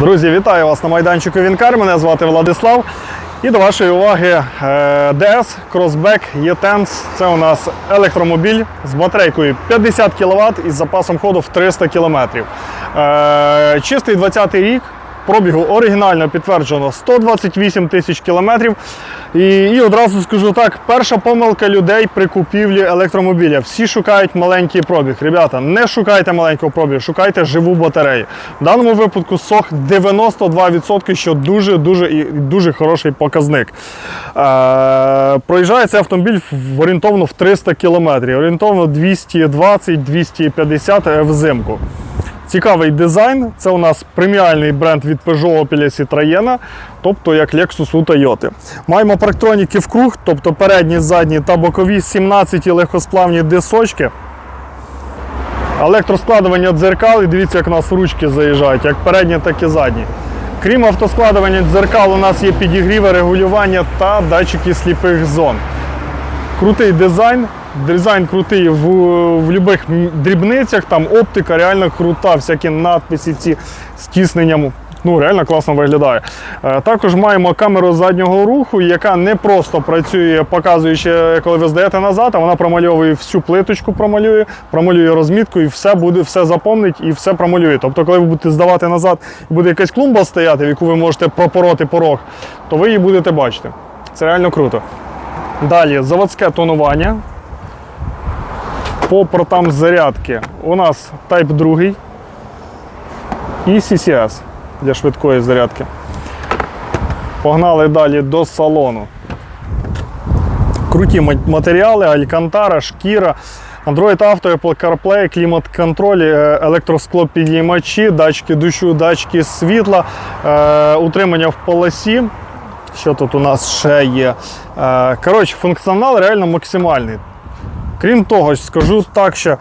Друзі, вітаю вас на майданчику Вінкар. Мене звати Владислав. І до вашої уваги е, DS Crossback E-Tense. Це у нас електромобіль з батарейкою 50 кВт із запасом ходу в 300 км. Е, Чистий 20-й рік. Пробігу оригінально підтверджено 128 тисяч кілометрів. І, і одразу скажу так: перша помилка людей при купівлі електромобіля. Всі шукають маленький пробіг. Ребята, не шукайте маленького пробігу, шукайте живу батарею. В даному випадку сох 92%, що дуже дуже і дуже хороший показник. Е, проїжджає цей автомобіль орієнтовно в 300 кілометрів, орієнтовно 220-250 взимку. Цікавий дизайн. Це у нас преміальний бренд від Peugeot Opel Citroën, тобто як Lexus у Toyota. Маємо парктроніки круг, тобто передні, задні та бокові 17 легкосплавні дисочки. Електроскладування дзеркал, і дивіться, як у нас ручки заїжджають, як передні, так і задні. Крім автоскладування дзеркал, у нас є підігріви, регулювання та датчики сліпих зон. Крутий дизайн. Дизайн крутий в, в будь-яких дрібницях, там оптика реально крута, всякі надписи ці з тісненням. Ну, реально класно виглядає. Е, Також маємо камеру заднього руху, яка не просто працює, показуючи, коли ви здаєте назад, а вона промальовує всю плиточку, промалює, промалює розмітку і все буде, все запомнить і все промалює. Тобто, коли ви будете здавати назад і буде якась клумба стояти, в яку ви можете пропороти порог, то ви її будете бачити. Це реально круто. Далі заводське тонування. По портам зарядки у нас Type 2 і CCS для швидкої зарядки. Погнали далі до салону. Круті матеріали, алькантара, шкіра, Android Auto, Apple CarPlay, клімат-контроль, е, електросклопідіймачі, датчики дощу, датчики світла, е, утримання в полосі. Що тут у нас ще є? Е, Коротше, функціонал реально максимальний. Крім того, скажу так, що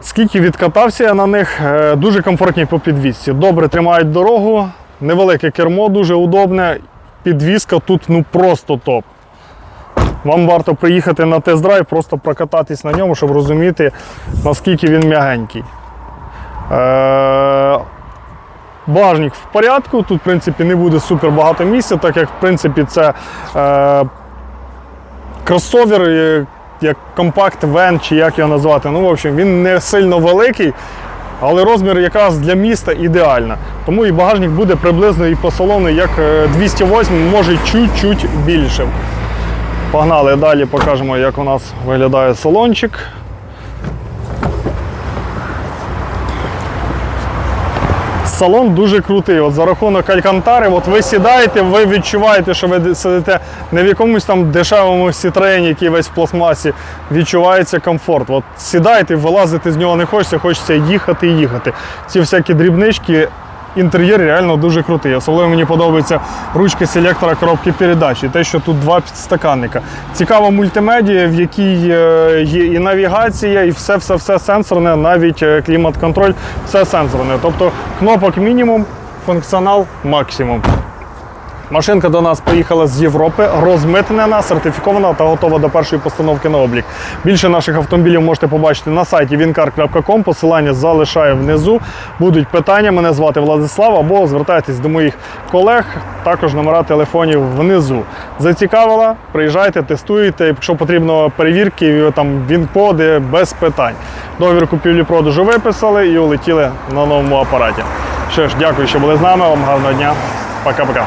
скільки відкатався я на них, е, дуже комфортні по підвісці. Добре тримають дорогу, невелике кермо, дуже удобне. Підвізка тут ну просто топ. Вам варто приїхати на тест-драйв, просто прокататись на ньому, щоб розуміти, наскільки він м'ягенький. Е- Багажник в порядку, тут, в принципі, не буде супер багато місця, так як в принципі це е, кросовер, е, як компакт вен, чи як його назвати. Ну, в общем, він не сильно великий, але розмір якраз для міста ідеально. Тому і багажник буде приблизно і по салону, як е, 208, може чуть-чуть більше. Погнали далі, покажемо, як у нас виглядає салончик. Салон дуже крутий. От за рахунок алькантари, от ви сідаєте, ви відчуваєте, що ви сидите не в якомусь там дешевому сітреї, який весь в пластмасі. Відчувається комфорт. От сідаєте, вилазити з нього не хочеться, хочеться їхати і їхати. Ці всякі дрібнички. Інтер'єр реально дуже крутий. Особливо мені подобаються ручки селектора коробки передач і те, що тут два підстаканника. Цікава мультимедія, в якій е, є і навігація, і все-все-все сенсорне, навіть е, клімат-контроль, все сенсорне. Тобто кнопок мінімум, функціонал максимум. Машинка до нас приїхала з Європи, розмитнена, сертифікована та готова до першої постановки на облік. Більше наших автомобілів можете побачити на сайті wincar.com. Посилання залишаю внизу. Будуть питання. Мене звати Владислав або звертайтесь до моїх колег. Також номера телефонів внизу. Зацікавила? Приїжджайте, тестуйте. Якщо потрібно перевірки, там він-коди без питань. Договір купівлі-продажу виписали і улетіли на новому апараті. Що ж, дякую, що були з нами. Вам гарного дня. Пока-пока.